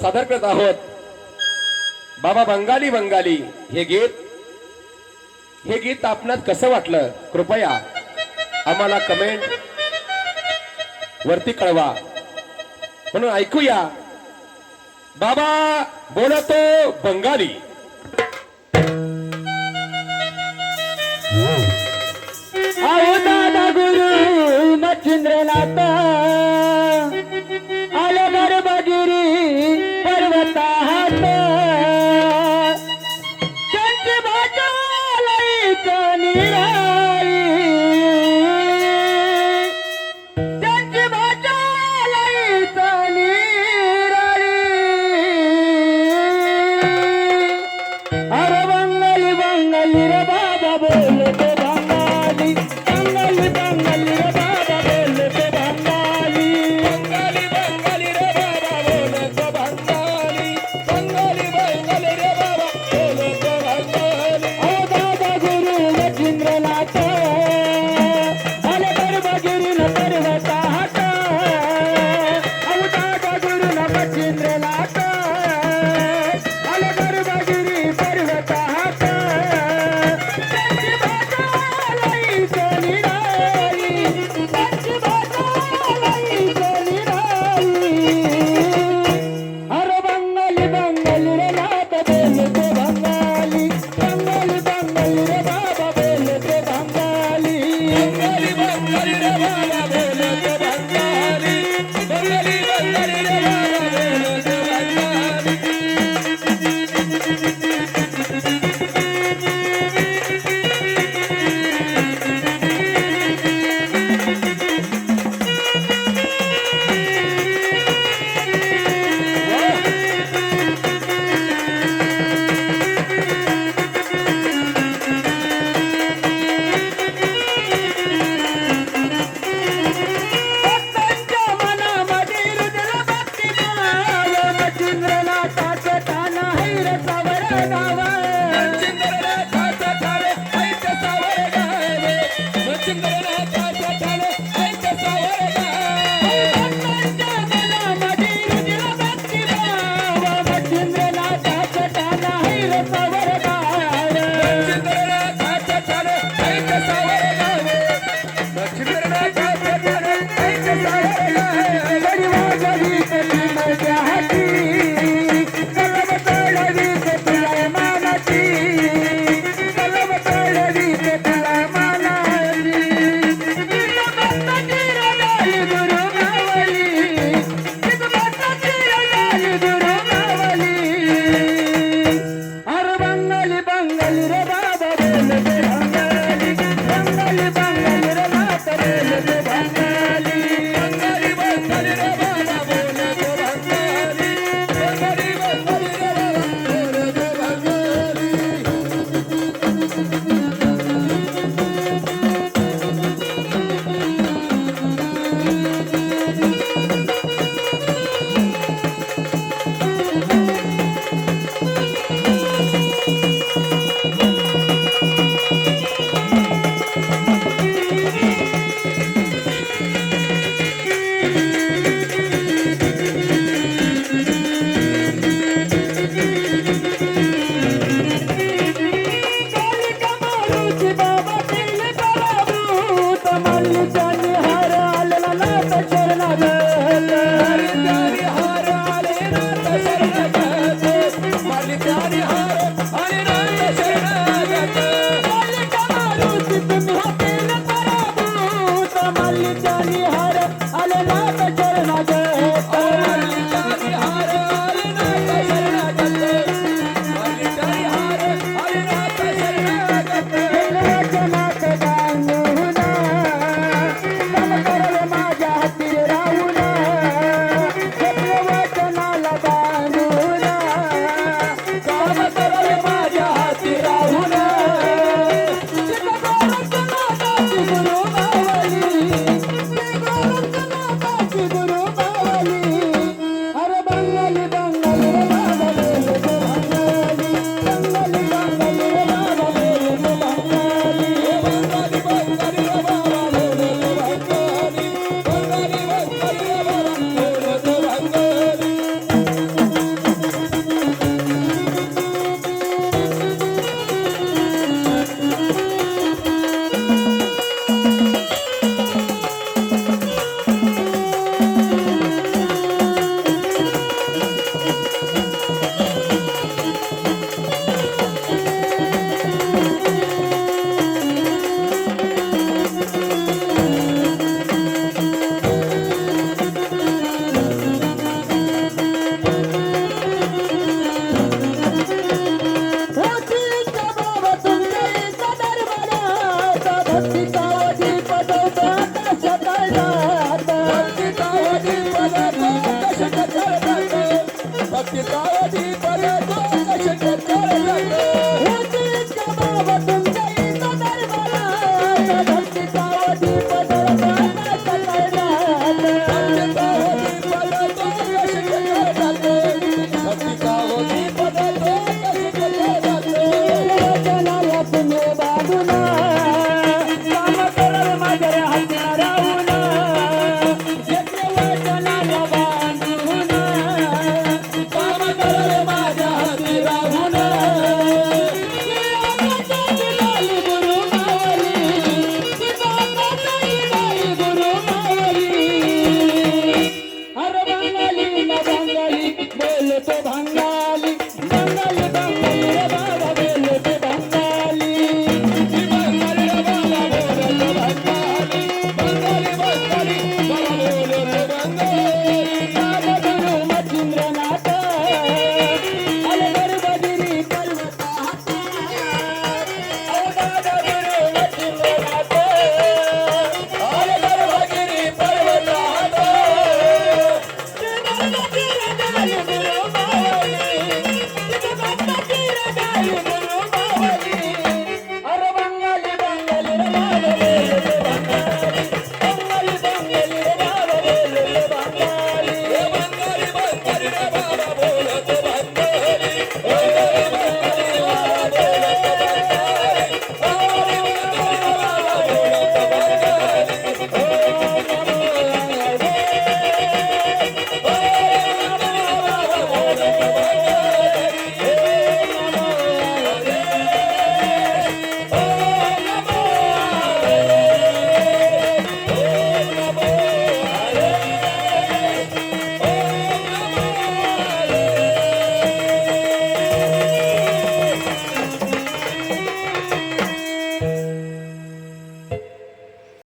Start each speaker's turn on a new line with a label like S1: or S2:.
S1: सादर करत आहोत. बाबा बंगाली बंगाली हे गीत हे गीत आपणास कसं वाटलं? कृपया आम्हाला कमेंट वरती कळवा. म्हणून ऐकूया. बाबा बोलतो बंगाली.
S2: back. দিয়ে हरि हर Hello.